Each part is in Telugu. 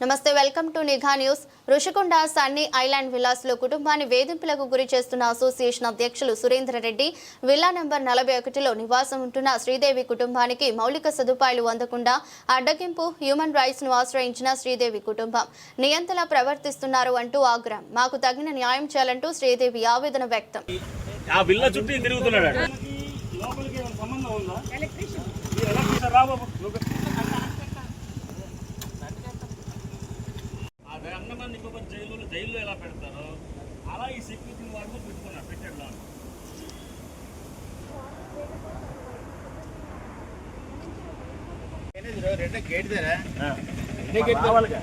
నమస్తే welcome to Nigha news. Rushikonda sunny island విలాస్లో కుటుంబాన్ని వేధింపులకు గురి చేస్తున్న అసోసియేషన్ అధ్యక్షులు సురేంద్ర రెడ్డి విల్లా నంబర్ నలభై ఒకటిలో నివాసం ఉంటున్న శ్రీదేవి కుటుంబానికి మౌలిక సదుపాయాలు అందకుండా అడ్డగింపు హ్యూమన్ రైట్స్ను ఆశ్రయించిన శ్రీదేవి కుటుంబం. నియంతలా ప్రవర్తిస్తున్నారు అంటూ ఆగ్రహం. మాకు తగిన న్యాయం చేయాలంటూ శ్రీదేవి ఆవేదన వ్యక్తం. ఆ బిల్ల చుట్టూ ఈయన తిరుగుతున్నాడు ఆడ. లోపలికి ఏమైనా సంబంధం ఉందా? ఈ ఎలక్ట్రీషియన్ రా మంది ఇంకొక జైలు జైల్లో ఎలా పెడతారో అలా ఈ సెక్యూరిటీ వాడు కూడా పెట్టుకున్నాడు పెట్టాడు లోన్ గేట్ దగ్గర. రావాలిగా.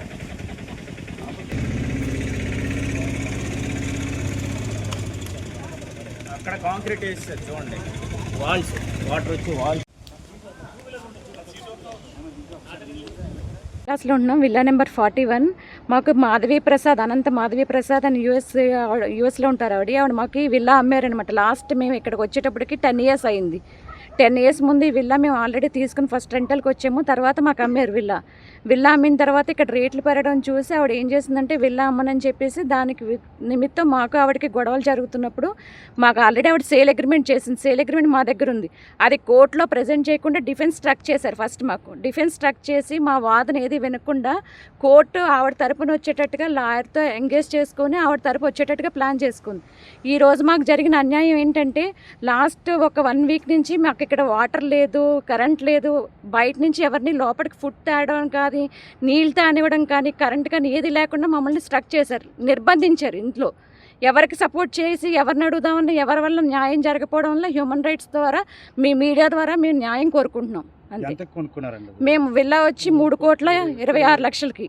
అక్కడ కాంక్రీట్ వేస్తారు చూడండి. వాల్స్ వాటర్ వచ్చి వాల్స్ క్లాస్లో ఉన్నాం విల్లా నెంబర్ ఫార్టీ వన్. మాకు మాధవి ప్రసాద్ అనంత మాధవి ప్రసాద్ అని యూఎస్ యూఎస్లో uh, ఉంటారు ఆవిడ. ఆవిడ మాకు విల్లా అమ్మారనమాట లాస్ట్ మేము ఇక్కడికి వచ్చేటప్పటికి టెన్ ఇయర్స్ అయింది. టెన్ ఇయర్స్ ముందు ఈ విల్లా మేము ఆల్రెడీ తీసుకుని ఫస్ట్ రెంటల్కి వచ్చాము. తర్వాత మాకు అమ్మారు విల్లా. విల్లా అమ్మిన తర్వాత ఇక్కడ రేట్లు పెరగడం చూసి ఆవిడ ఏం చేసిందంటే విల్లా అమ్మనని చెప్పేసి దానికి నిమిత్తం మాకు ఆవిడకి గొడవలు జరుగుతున్నప్పుడు మాకు ఆల్రెడీ ఆవిడ సేల్ అగ్రిమెంట్ చేసింది. సేల్ అగ్రిమెంట్ మా దగ్గర ఉంది. అది కోర్టులో ప్రజెంట్ చేయకుండా డిఫెన్స్ స్ట్రక్ చేశారు ఫస్ట్ మాకు. డిఫెన్స్ స్ట్రక్ చేసి మా వాదన ఏది వినకుండా కోర్టు ఆవిడ తరపున వచ్చేటట్టుగా లాయర్తో ఎంగేజ్ చేసుకొని ఆవిడ తరపు వచ్చేటట్టుగా ప్లాన్ చేసుకుంది. ఈ రోజు మాకు జరిగిన అన్యాయం ఏంటంటే లాస్ట్ ఒక వన్ వీక్ నుంచి మాకు ఇక్కడ వాటర్ లేదు కరెంట్ లేదు బయట నుంచి ఎవరిని లోపలికి ఫుడ్ తేవడం కానీ నీళ్ళు తానివ్వడం కానీ కరెంట్ కానీ ఏది లేకుండా మమ్మల్ని స్ట్రక్ చేశారు నిర్బంధించారు ఇంట్లో. ఎవరికి సపోర్ట్ చేసి ఎవరిని అడుగుదామని ఎవరి వల్ల న్యాయం జరగకపోవడం వల్ల హ్యూమన్ రైట్స్ ద్వారా మీ మీడియా ద్వారా మేము న్యాయం కోరుకుంటున్నాం అంతే. మేము విల్లా వచ్చి మూడు కోట్ల ఇరవై ఆరు లక్షలకి.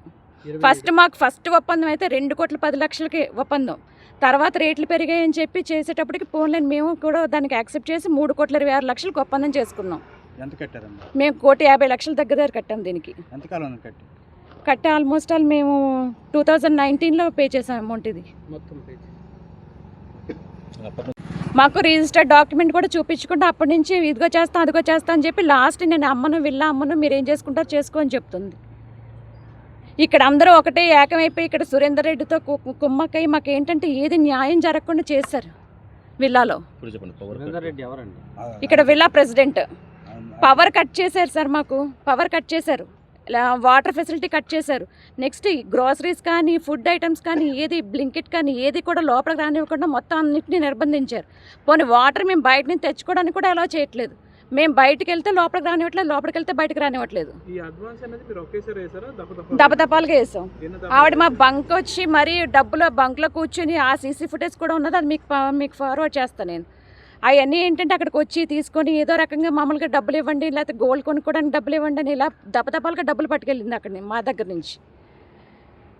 ఫస్ట్ మాకు ఫస్ట్ ఒప్పందం అయితే రెండు కోట్ల పది లక్షలకి ఒప్పందం. తర్వాత రేట్లు పెరిగాయని చెప్పి చేసేటప్పటికి పోన్లేని మేము కూడా దానికి యాక్సెప్ట్ చేసి మూడు కోట్ల ఇరవై ఆరు లక్షలకు ఒప్పందం చేసుకున్నాం. ఎంత కట్టారండి మేము కోటి యాభై లక్షల దగ్గర దగ్గర కట్టాం దీనికి. ఎంతకాలం కట్టి? కట్టే ఆల్మోస్ట్ ఆల్ మేము టూ థౌజండ్ నైన్టీన్లో పే చేసాం అమౌంట్ ఇది. మాకు రిజిస్టర్డ్ డాక్యుమెంట్ కూడా చూపించుకుంటే అప్పటి నుంచి ఇదిగో చేస్తాం అదిగో చేస్తా అని చెప్పి లాస్ట్ నేను అమ్మను విల్లా అమ్మను మీరు ఏం చేసుకుంటారో చేసుకో అని చెప్తుంది. ఇక్కడ అందరూ ఒకటే ఏకమైపోయి ఇక్కడ సురేందర్ రెడ్డితో కు- కుమ్మక్కై మాకు ఏంటంటే ఏది న్యాయం జరగకుండా చేశారు విల్లాలో. ఇప్పుడు చెప్పండి పవర్ రెడ్డి ఎవరండి? ఇక్కడ విల్లా ప్రెసిడెంట్. పవర్ కట్ చేశారు సార్ మాకు. పవర్ కట్ చేశారు. వాటర్ ఫెసిలిటీ కట్ చేశారు. నెక్స్ట్ ఈ గ్రోసరీస్ కానీ ఫుడ్ ఐటమ్స్ కానీ ఏది బ్లింకెట్ కానీ ఏది కూడా లోపలికి రానివ్వకుండా మొత్తం అన్నింటినీ నిర్బంధించారు. పోనీ వాటర్ మేము బయట నుంచి తెచ్చుకోవడానికి కూడా అలా చేయట్లేదు. మేము బయటికి వెళ్తే లోపలికి రానివ్వట్లేదు లోపలికి వెళ్తే బయటకు రానివ్వట్లేదు. ఈ అడ్వాన్స్ అనేది మీరు ఒకేసారి వేసారా? దప్ప దపదపాలుగా వేసాం. ఆవిడ మా బంక్ వచ్చి మరీ డబ్బులో బంక్లో కూర్చొని ఆ సీసీ ఫుటేజ్ కూడా ఉన్నది అది మీకు మీకు ఫార్వర్డ్ చేస్తాను నేను. అవన్నీ ఏంటంటే అక్కడికి వచ్చి తీసుకొని ఏదో రకంగా మామూలుగా డబ్బులు ఇవ్వండి లేకపోతే గోల్డ్ కొనుక్కోవడానికి డబ్బులు ఇవ్వండి అని ఇలా దపదపాలుగా డబ్బులు పట్టుకెళ్ళింది అక్కడ మా దగ్గర నుంచి.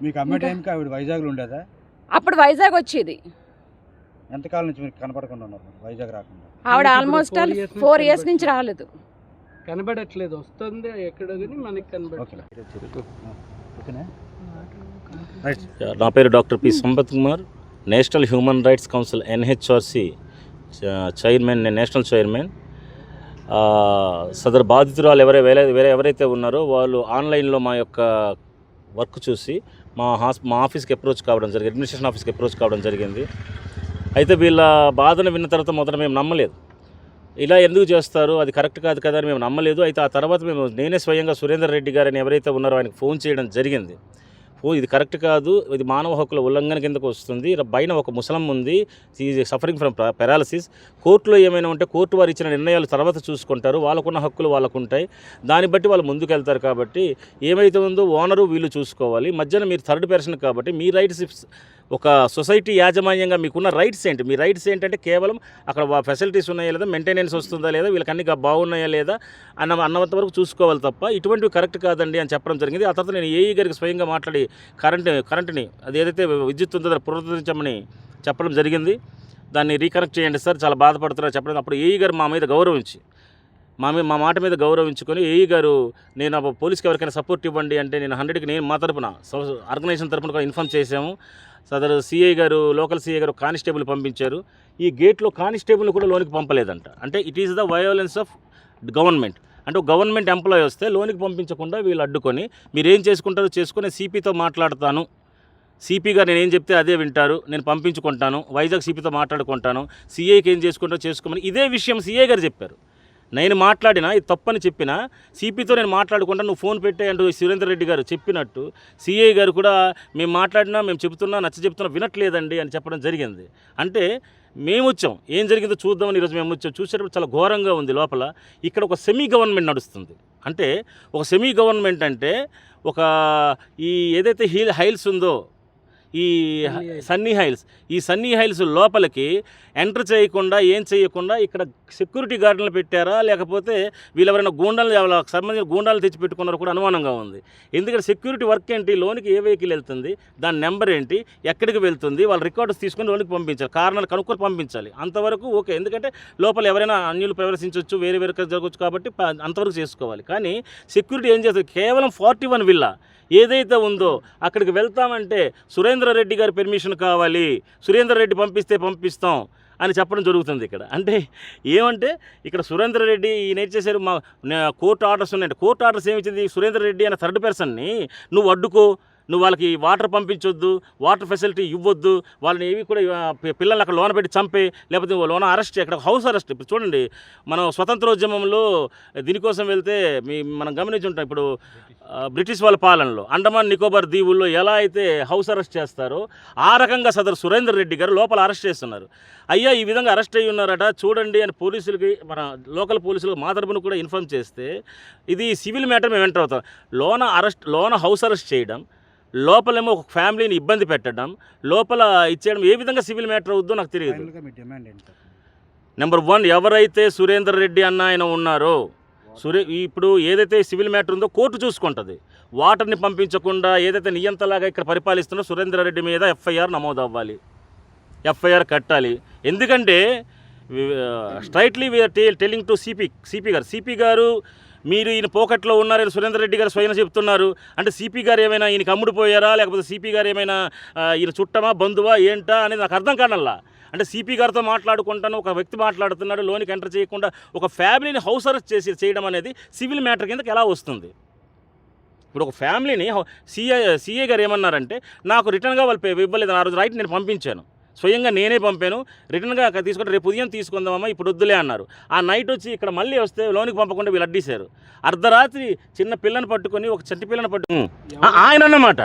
మీకు అమ్మే టైంకి ఆవిడ వైజాగ్లో ఉండేదా? అప్పుడు వైజాగ్ వచ్చేది. ఎంతకాలం నుంచి మీరు కనపడకుండా ఉన్నారు వైజాగ్ రాకుండా. ఆవిడ ఆల్మోస్ట్ ఫోర్ ఇయర్స్. నుంచి రాలేదు. కనబడట్లేదు. వస్తుంది ఎక్కడ మనకి కనబడట్లేదు. ఓకేనా? రైట్ నా పేరు doctor P Sampath Kumar. National human rights council NHRC chairman నేను నేషనల్ చైర్మన్. సదరు బాధితురాలు ఎవరై వేరే వేరే ఎవరైతే ఉన్నారో వాళ్ళు ఆన్లైన్లో మా యొక్క వర్క్ చూసి మా హాస్ మా ఆఫీస్కి అప్రోచ్ కావడం జరిగింది అడ్మినిస్ట్రేషన్ ఆఫీస్కి అప్రోచ్ కావడం జరిగింది. అయితే వీళ్ళ బాధను విన్న తర్వాత మొదట మేము నమ్మలేదు. ఇలా ఎందుకు చేస్తారు? అది కరెక్ట్ కాదు కదా అని మేము నమ్మలేదు. అయితే ఆ తర్వాత మేము నేనే స్వయంగా సురేందర్ రెడ్డి గారని ఎవరైతే ఉన్నారో ఆయనకు ఫోన్ చేయడం జరిగింది. ఫోన్ ఇది కరెక్ట్ కాదు. ఇది మానవ హక్కుల ఉల్లంఘన కిందకు వస్తుంది. పైన ఒక ముసలం ఉంది. Suffering from paralysis. కోర్టులో ఏమైనా ఉంటే కోర్టు వారు ఇచ్చిన నిర్ణయాలు తర్వాత చూసుకుంటారు. వాళ్ళకున్న హక్కులు వాళ్ళకు ఉంటాయి దాన్ని బట్టి వాళ్ళు ముందుకు వెళ్తారు కాబట్టి ఏమైతే ఉందో ఓనరు వీళ్ళు చూసుకోవాలి. మధ్యన మీరు థర్డ్ పర్సన్ కాబట్టి మీ రైట్స్ ఒక సొసైటీ యాజమాన్యంగా మీకున్న రైట్స్ ఏంటి? మీ రైట్స్ ఏంటంటే కేవలం అక్కడ ఫెసిలిటీస్ ఉన్నాయా లేదా మెయింటెనెన్స్ వస్తుందా లేదా వీళ్ళకి అన్ని బాగున్నాయా లేదా అన్న అన్నంత వరకు చూసుకోవాలి తప్ప ఇటువంటివి కరెక్ట్ కాదండి అని చెప్పడం జరిగింది. ఆ తర్వాత నేను ఏఈ గారికి స్వయంగా మాట్లాడి కరెంట్ కరెంట్ని అది ఏదైతే విద్యుత్ ఉందో పునరుద్ధరించమని చెప్పడం జరిగింది. దాన్ని రీకనెక్ట్ చేయండి సార్ చాలా బాధపడుతున్నారు చెప్పడం. అప్పుడు ఏఈ గారు మా మీద గౌరవించి మా మీద మా మాట మీద గౌరవించుకొని ఏఈ గారు నేను ఆ పోలీస్కి ఎవరికైనా సపోర్ట్ ఇవ్వండి అంటే నేను హండ్రెడ్కి నేను మా తరపున ఆర్గనైజేషన్ తరపున కూడా ఇన్ఫామ్ చేశాము. సదరు సిఐ గారు లోకల్ సిఐ గారు కానిస్టేబుల్ పంపించారు. ఈ గేట్లో కానిస్టేబుల్ కూడా లోనికి పంపలేదంట. అంటే it is the violence of government అంటే గవర్నమెంట్ ఎంప్లాయీ వస్తే లోనికి పంపించకుండా వీళ్ళు అడ్డుకొని మీరు ఏం చేసుకుంటారో చేసుకుని సిపితో మాట్లాడతాను. సిపిగా నేను ఏం చెప్తే అదే వింటారు. నేను పంపించుకుంటాను. వైజాగ్ సిపితో మాట్లాడుకుంటాను. సిఐకి ఏం చేసుకుంటారో చేసుకోమని. ఇదే విషయం సిఐ గారు చెప్పారు. నేను మాట్లాడినా ఇది తప్పని చెప్పినా సిపితో నేను మాట్లాడుకుంటా నువ్వు ఫోన్ పెట్టే అంటూ సురేందర్ రెడ్డి గారు చెప్పినట్టు సిఐ గారు కూడా మేము మాట్లాడినా మేము చెబుతున్నా నచ్చ చెప్తున్నా వినట్లేదండి అని చెప్పడం జరిగింది. అంటే మేము వచ్చాం. ఏం జరిగిందో చూద్దామని ఈరోజు మేము వచ్చాం. చూసేటప్పుడు చాలా ఘోరంగా ఉంది లోపల. ఇక్కడ ఒక సెమీ గవర్నమెంట్ నడుస్తుంది. అంటే ఒక సెమీ గవర్నమెంట్ అంటే ఒక ఈ ఏదైతే హీల్ హైల్స్ ఉందో ఈ సన్నీ హైల్స్. ఈ సన్నీ హైల్స్ లోపలికి ఎంటర్ చేయకుండా ఏం చేయకుండా ఇక్కడ సెక్యూరిటీ గార్డులను పెట్టారా? లేకపోతే వీళ్ళెవరైనా గూండాలు వాళ్ళకి సంబంధించిన గూండాలు తెచ్చి పెట్టుకున్నారో కూడా అనుమానంగా ఉంది. ఎందుకంటే సెక్యూరిటీ వర్క్ ఏంటి? లోనికి ఏ వెహికల్ వెళ్తుంది? దాని నెంబర్ ఏంటి? ఎక్కడికి వెళ్తుంది? వాళ్ళ రికార్డ్స్ తీసుకొని లోనికి పంపించాలి. కారణాలు కనుక్కొని పంపించాలి. అంతవరకు ఓకే. ఎందుకంటే లోపల ఎవరైనా అన్యులు ప్రవేశించవచ్చు వేరే వేరే జరగవచ్చు కాబట్టి అంతవరకు చేసుకోవాలి. కానీ సెక్యూరిటీ ఏం చేస్తుంది? కేవలం ఫార్టీ వన్ విల్లా ఏదైతే ఉందో అక్కడికి వెళ్తామంటే సురేంద్ర రెడ్డి గారి పెర్మిషన్ కావాలి. సురేంద్ర రెడ్డి పంపిస్తే పంపిస్తాం అని చెప్పడం జరుగుతుంది ఇక్కడ. అంటే ఏమంటే ఇక్కడ సురేంద్ర రెడ్డి ఈయన ఏం చేశారు? మా కోర్టు ఆర్డర్స్ ఉన్నాయంటే. కోర్టు ఆర్డర్స్ ఏమి ఇచ్చింది? సురేంద్ర రెడ్డి అనే థర్డ్ పర్సన్ని నువ్వు అడ్డుకో. నువ్వు వాళ్ళకి వాటర్ పంపించొద్దు వాటర్ ఫెసిలిటీ ఇవ్వద్దు వాళ్ళని ఏవి కూడా పిల్లల్ని అక్కడ లోన పెట్టి చంపే లేకపోతే లోన అరెస్ట్ అక్కడ హౌస్ అరెస్ట్. ఇప్పుడు చూడండి మనం స్వతంత్రోద్యమంలో దీనికోసం వెళ్తే మీ మనం గమనించి ఉంటాం ఇప్పుడు బ్రిటిష్ వాళ్ళ పాలనలో అండమాన్ నికోబార్ దీవుల్లో ఎలా అయితే హౌస్ అరెస్ట్ చేస్తారో ఆ రకంగా సదరు సురేందర్ రెడ్డి గారు లోపల అరెస్ట్ చేస్తున్నారు. అయ్యా ఈ విధంగా అరెస్ట్ అయ్యి ఉన్నారట చూడండి అని పోలీసులకి మన లోకల్ పోలీసులకు మా తరపున కూడా ఇన్ఫార్మ్ చేస్తే ఇది సివిల్ మ్యాటర్ మేము ఎంటర్ అవుతాం. లోన అరెస్ట్ లోన హౌస్ అరెస్ట్ చేయడం లోపలేమో ఒక ఫ్యామిలీని ఇబ్బంది పెట్టడం లోపల ఇచ్చేయడం ఏ విధంగా సివిల్ మ్యాటర్ అవుద్దో నాకు తెలియదు. నెంబర్ వన్ ఎవరైతే సురేందర్ రెడ్డి అన్న ఆయన ఉన్నారో సురే ఇప్పుడు ఏదైతే సివిల్ మ్యాటర్ ఉందో కోర్టు చూసుకుంటుంది. వాటర్ని పంపించకుండా ఏదైతే నియంతలాగా ఇక్కడ పరిపాలిస్తున్నో సురేందర్ రెడ్డి మీద ఎఫ్ఐఆర్ నమోదు అవ్వాలి ఎఫ్ఐఆర్ కట్టాలి. ఎందుకంటే strictly we're telling to CP CP garu. CP garu మీరు ఈయన పోకెట్లో ఉన్నారని సురేందర్ రెడ్డి గారు స్వయం చెప్తున్నారు. అంటే సిపి గారు ఏమైనా ఈయనకి అమ్ముడుపోయారా లేకపోతే సిపి గారు ఏమైనా ఈయన చుట్టమా బంధువా ఏంటా అనేది నాకు అర్థం కానల్లా. అంటే సిపి గారితో మాట్లాడుకుంటాను ఒక వ్యక్తి మాట్లాడుతున్నాడు లోనికి ఎంటర్ చేయకుండా ఒక ఫ్యామిలీని హౌస్ అరెస్ట్ చేసి చేయడం అనేది సివిల్ మ్యాటర్ కిందకి ఎలా వస్తుంది? ఇప్పుడు ఒక ఫ్యామిలీని సిఐ సిఐ గారు ఏమన్నారంటే నాకు రిటర్న్గా వాళ్ళు ఇవ్వలేదు ఆ రోజు రైట్ నేను పంపించాను. స్వయంగా నేనే పంపాను. రిటర్న్గా అక్కడ తీసుకుంటే రేపు ఉదయం తీసుకుందామమ్మా ఇప్పుడు వద్దులే అన్నారు. ఆ నైట్ వచ్చి ఇక్కడ మళ్ళీ వస్తే లోనికి పంపకుండా వీళ్ళు అడ్డీశారు. అర్ధరాత్రి చిన్న పిల్లని పట్టుకొని ఒక చంటి పిల్లని పట్టు ఆ, ఆయన అన్నమాట.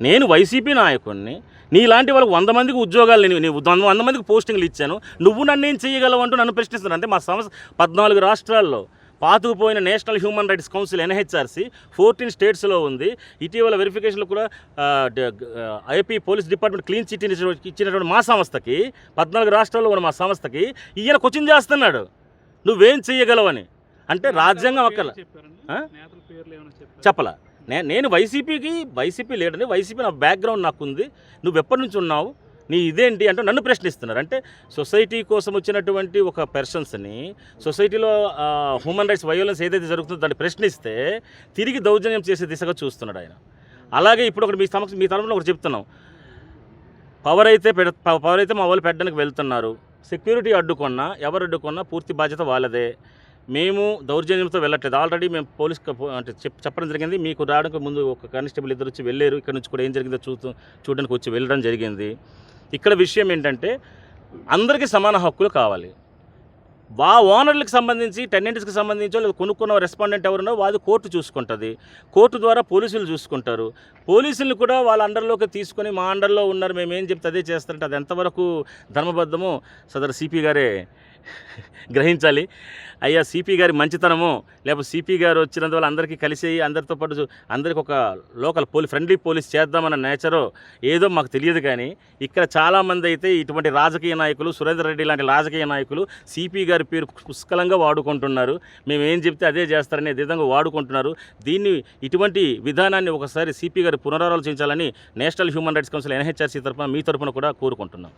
నేను వైసీపీ నాయకుడిని నీలాంటి వాళ్ళకి వంద మందికి ఉద్యోగాలు నేను వంద మందికి పోస్టింగ్లు ఇచ్చాను. నువ్వు నన్ను ఏం చేయగలవు అంటూ నన్ను ప్రశ్నిస్తున్నాను అంటే మా సంస్థ పద్నాలుగు రాష్ట్రాల్లో పాతుకుపోయిన national human rights council NHRC fourteen స్టేట్స్లో ఉంది. ఇటీవల వెరిఫికేషన్లో కూడా IP police department clean chit ఇచ్చినటువంటి మా సంస్థకి పద్నాలుగు రాష్ట్రాల్లో ఉన్న మా సంస్థకి ఈయన క్వశ్చన్ చేస్తున్నాడు. నువ్వేం చేయగలవని అంటే రాజ్యాంగం? చెప్పలా. నే నేను వైసీపీకి వైసీపీ లీడర్ని వైసీపీ నా బ్యాక్గ్రౌండ్ నాకు ఉంది నువ్వు ఎప్పటి నుంచి ఉన్నావు? నీ ఇదేంటి అంటే నన్ను ప్రశ్నిస్తున్నారు. అంటే సొసైటీ కోసం వచ్చినటువంటి ఒక పర్సన్స్ని సొసైటీలో హ్యూమన్ రైట్స్ వయోలెన్స్ ఏదైతే జరుగుతుందో దాన్ని ప్రశ్నిస్తే తిరిగి దౌర్జన్యం చేసే దిశగా చూస్తున్నాడు ఆయన. అలాగే ఇప్పుడు ఒకటి మీ సమక్ష మీ తరఫున ఒకటి చెప్తున్నాం. పవర్ అయితే పెడ పవర్ అయితే మా వాళ్ళు పెట్టడానికి వెళ్తున్నారు. సెక్యూరిటీ అడ్డుకున్నా ఎవరు అడ్డుకున్నా పూర్తి బాధ్యత వాళ్ళదే. మేము దౌర్జన్యంతో వెళ్ళట్లేదు. ఆల్రెడీ మేము పోలీస్ అంటే చెప్ చెప్పడం జరిగింది. మీకు రావడానికి ముందు ఒక కానిస్టేబుల్ ఇద్దరు వచ్చి వెళ్ళారు. ఇక్కడ నుంచి కూడా ఏం జరిగిందో చూస్తూ చూడడానికి వచ్చి వెళ్ళడం జరిగింది. ఇక్కడ విషయం ఏంటంటే అందరికీ సమాన హక్కులు కావాలి. వా ఓనర్లకు సంబంధించి టెనెంట్స్కి సంబంధించో లేదా కొనుక్కున్న రెస్పాండెంట్ ఎవరున్నో వాళ్ళు కోర్టు చూసుకుంటుంది. కోర్టు ద్వారా పోలీసులు చూసుకుంటారు. పోలీసులు కూడా వాళ్ళ అండర్లోకి తీసుకొని మా అండర్లో ఉన్నారు మేము ఏం చెప్తే అదే చేస్తారంటే అది ఎంతవరకు ధర్మబద్ధమో సదరు సిపి గారే గ్రహించాలి. అయ్యా సిపి గారి మంచితనము లేకపోతే సిపి గారు వచ్చినందువల్ల అందరికీ కలిసి అందరితో పాటు అందరికి ఒక లోకల్ పోలీస్ ఫ్రెండ్లీ పోలీస్ చేద్దామన్న నేచరో ఏదో మాకు తెలియదు కానీ ఇక్కడ చాలామంది అయితే ఇటువంటి రాజకీయ నాయకులు సురేందర్ రెడ్డి లాంటి రాజకీయ నాయకులు సిపి గారి పేరు పుష్కలంగా వాడుకుంటున్నారు. మేము ఏం చెప్తే అదే చేస్తారనే విధంగా వాడుకుంటున్నారు. దీన్ని ఇటువంటి విధానాన్ని ఒకసారి CP garu పునరాలోచించాలని national human rights council NHRC తరఫున మీ తరఫున కూడా కోరుకుంటున్నాం.